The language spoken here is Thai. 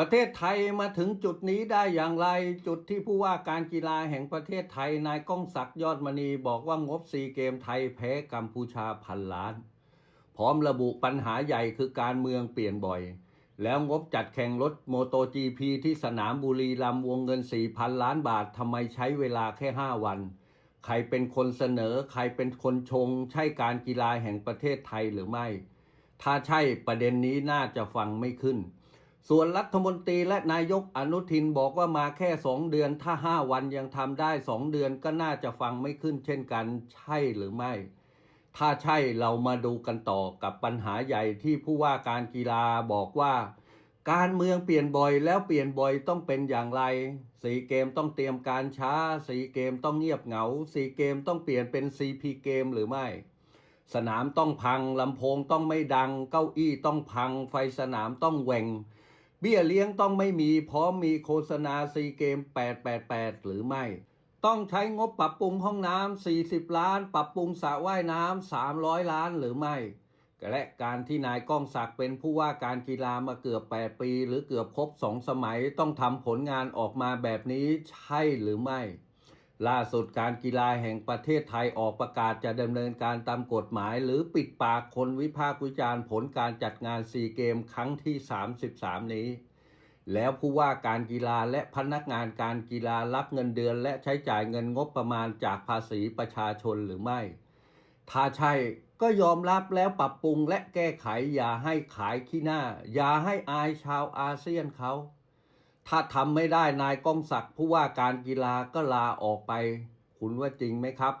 ประเทศไทยมาถึงจุดนี้ได้อย่างไร จุดที่ผู้ว่าการกีฬาแห่งประเทศไทยนายก้องศักดิ์ยอดมณีบอกว่างบซีเกมไทยแพ้กัมพูชาพันล้าน พร้อมระบุปัญหาใหญ่คือการเมืองเปลี่ยนบ่อย แล้วงบจัดแข่งรถโมโต GP ที่สนามบุรีรัมย์วงเงิน 4,000 ล้านบาททำไมใช้เวลาแค่ 5 วัน ใครเป็นคนเสนอ ใครเป็นคนชง ใช่การกีฬาแห่งประเทศไทยหรือไม่ ถ้าใช่ประเด็นนี้น่าจะฟังไม่ขึ้น ส่วนรัฐมนตรีและนายกอนุทินบอกว่ามาแค่สองเดือนถ้าห้าวันยังทำได้สองเดือนก็น่าจะฟังไม่ขึ้นเช่นกันใช่หรือไม่ ถ้าใช่เรามาดูกันต่อกับปัญหาใหญ่ที่ผู้ว่าการกีฬาบอกว่า การเมืองเปลี่ยนบ่อยแล้วเปลี่ยนบ่อยต้องเป็นอย่างไร สีเกมต้องเตรียมการช้า สีเกมต้องเงียบเหงา สีเกมต้องเปลี่ยนเป็นซีพีเกมหรือไม่สนามต้องพังลำโพงต้องไม่ดัง เก้าอี้ต้องพัง ไฟสนามต้องแหว่ง เบี้ยเลี้ยงต้องไม่มีพร้อมมีโฆษณาซีเกม 888 หรือไม่ ต้องใช้งบปรับปรุงห้องน้ำ 40 ล้าน ปรับปรุงสระว่ายน้ำ 300 ล้านหรือไม่ และการที่นายก้องศักดิ์เป็นผู้ว่าการกีฬามาเกือบ 8 ปี หรือเกือบครบ 2 สมัยต้องทำผลงานออกมาแบบนี้ใช่หรือไม่ ล่าสุดการกีฬาแห่งประเทศไทยออกประกาศจะดำเนินการตามกฎหมาย หรือปิดปากคนวิพากษ์วิจารณ์ผลการจัดงานซีเกมครั้งที่ 33 นี้ แล้วผู้ว่าการกีฬาและพนักงานการกีฬารับเงินเดือนและใช้จ่ายเงินงบประมาณจากภาษีประชาชนหรือไม่ ถ้าใช่ก็ยอมรับแล้วปรับปรุงและแก้ไขอย่าให้ขายขี้หน้า อย่าให้อายชาวอาเซียนเขา ถ้าทำไม่ได้นายก้องศักดิ์ผู้ว่าการกีฬาก็ลาออกไป คุณว่าจริงไหมครับ